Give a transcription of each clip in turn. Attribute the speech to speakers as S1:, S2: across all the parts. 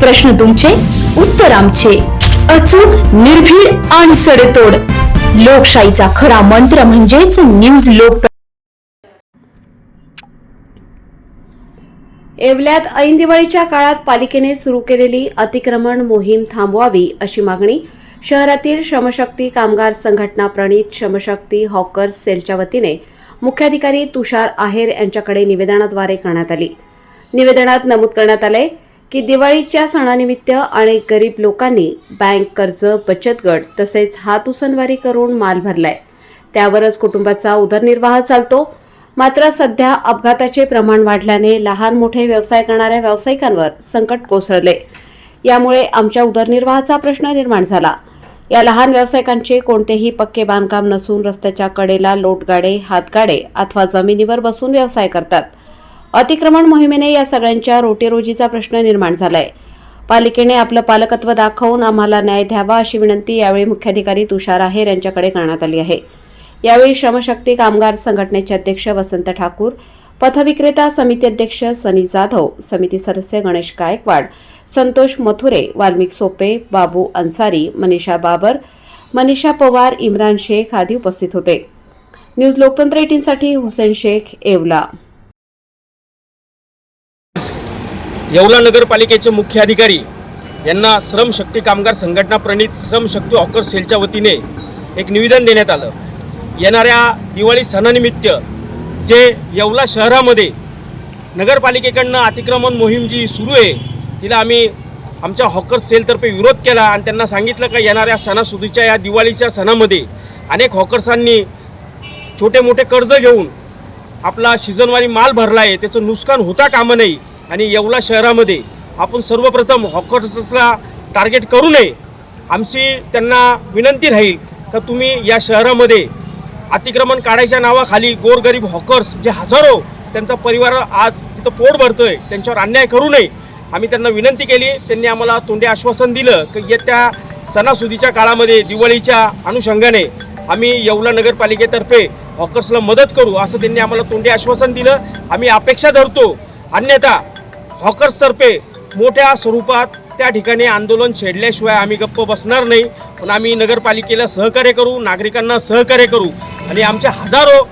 S1: प्रश्न तुमचे उत्तर आमचे. अचूक निर्भीड आणि सडेतोड. लोकशाहीचा खरा मंत्र म्हणजेच न्यूज लोक
S2: येवल्यात ऐन दिवाळीच्या काळात पालिकेने सुरू केलेली अतिक्रमण मोहीम थांबवावी अशी मागणी. शहरातील श्रमशक्ती कामगार संघटना प्रणित श्रमशक्ती हॉकर्स सेलच्या वतीने मुख्याधिकारी तुषार आहेर यांच्याकडे निवेदनाद्वारे करण्यात आली. निवेदनात नमूद करण्यात आले की दिवाळीच्या सणानिमित्त अनेक गरीब लोकांनी बँक कर्ज बचत गट तसेच हात उसनवारी करून माल भरलाय. त्यावरच कुटुंबाचा उदरनिर्वाह चालतो. मात्र सध्या अपघाताचे प्रमाण वाढल्याने लहान मोठे व्यवसाय करणाऱ्या व्यावसायिकांवर संकट कोसळले. यामुळे आमच्या उदरनिर्वाहाचा प्रश्न निर्माण झाला. या लहान व्यावसायिकांचे कोणतेही पक्के बांधकाम नसून रस्त्याच्या कडेला लोटगाडे हातगाडे अथवा जमिनीवर बसून व्यवसाय करतात. अतिक्रमण मोहिमेने या सगळ्यांच्या रोटीरोजीचा प्रश्न निर्माण झालाय. पालिकेने आपलं पालकत्व दाखवून आम्हाला न्याय द्यावा अशी विनंती यावेळी मुख्याधिकारी तुषार आहेर यांच्याकडे करण्यात आली आहे. यावेळी श्रमशक्ती कामगार संघटनेचे अध्यक्ष वसंत ठाकूर पथविक्रेता समिती अध्यक्ष सनी जाधव समिती सदस्य गणेश गायकवाड संतोष मथुरे वाल्मिक सोपे बाबू अन्सारी मनीषा बाबर मनीषा पवार इम्रान शेख आदी उपस्थित होते. न्यूज लोकतंत्र एटीनसाठी हुसेन शेख येवला.
S3: येवला नगरपालिकेचे मुख्य अधिकारी यांना श्रमशक्ती कामगार संघटना प्रणित श्रमशक्ती हॉकर सेलच्या वतीने एक निवेदन देण्यात आलं. येणाऱ्या दिवाळी सणानिमित्त जे येवला शहरामध्ये नगरपालिकेकडनं अतिक्रमण मोहीम जी सुरू आहे तिला आम्ही आमच्या हॉकर सेलतर्फे विरोध केला आणि त्यांना सांगितलं का येणाऱ्या सणासुदीच्या या दिवाळीच्या सणामध्ये अनेक हॉकर्सांनी छोटे मोठे कर्ज घेऊन आपला सीझनवारी माल भरला आहे त्याचं नुकसान होता कामा नये आणि येवला शहरामध्ये आपण सर्वप्रथम हॉकर्सला टार्गेट करू नये आमची त्यांना विनंती राहील का तुम्ही या शहरामध्ये अतिक्रमण काढायच्या नावाखाली गोरगरीब हॉकर्स जे हजारो त्यांचा परिवार आज तिथं पोट भरतो आहे त्यांच्यावर अन्याय करू नये. आम्ही त्यांना विनंती केली त्यांनी आम्हाला तोंडी आश्वासन दिलं की येत्या सणासुदीच्या काळामध्ये दिवाळीच्या अनुषंगाने आम्ही येवला नगरपालिकेतर्फे हॉकर्सला मदत करू असं त्यांनी आम्हाला तोंडी आश्वासन दिलं. आम्ही अपेक्षा धरतो. अन्यथा हॉकर्सतर्फे मोठ्या स्वरूपात त्या ठिकाणी आंदोलन छेडल्याशिवाय आम्ही गप्प बसणार नाही. पण आम्ही नगरपालिकेला सहकार्य करू नागरिकांना सहकार्य करू. आणि आमच्या हजारो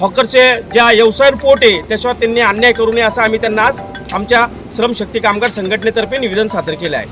S3: हॉकरचे ज्या व्यवसाय पोट आहे त्याच्यावर त्यांनी अन्याय करू नये असं आम्ही त्यांना आज आमच्या श्रमशक्ती कामगार संघटनेतर्फे निवेदन सादर केलं आहे.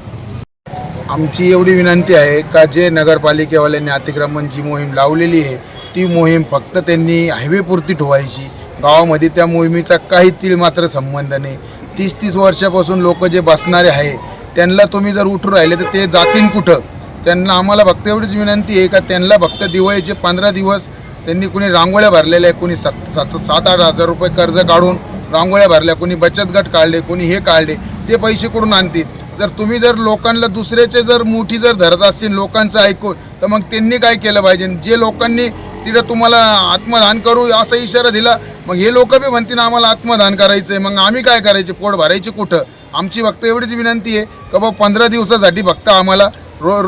S4: आमची एवढी विनंती आहे का जे नगरपालिकेवाल्यांनी अतिक्रमण जी मोहीम लावलेली आहे ती मोहीम फक्त त्यांनी हायवेपुरती ठेवायची. गावामध्ये त्या मोहिमेचा काही तीळ मात्र संबंध नाही. तीस तीस वर्षापासून लोक जे बसणारे आहे त्यांना तुम्ही जर उठून राहिले तर ते जातील कुठं? त्यांना आम्हाला फक्त एवढीच विनंती आहे का त्यांना फक्त दिवाळीचे पंधरा दिवस त्यांनी कुणी रांगोळ्या भरलेल्या आहे कुणी सात सात सात आठ हजार रुपये कर्ज काढून रांगोळ्या भरल्या कुणी बचत गट काढले कुणी हे काढले ते पैसे कुठून आणतील? जर तुम्ही जर लोकांना दुसऱ्याचे जर मोठी जर धरत असतील लोकांचं ऐकून तर मग त्यांनी काय केलं पाहिजे? जे लोकांनी तिथं तुम्हाला आत्मदान करू असा इशारा दिला मग हे लोक बी म्हणतील आम्हाला आत्मदान करायचं आहे मग आम्ही काय करायचे? पोट भरायचे कुठं? आमची फक्त एवढीच विनंती आहे का बाबा पंधरा दिवसासाठी फक्त आम्हाला रो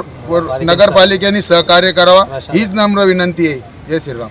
S4: नगरपालिकेने सहकार्य करावा. हीच नम्र विनंती आहे. जय श्रीराम.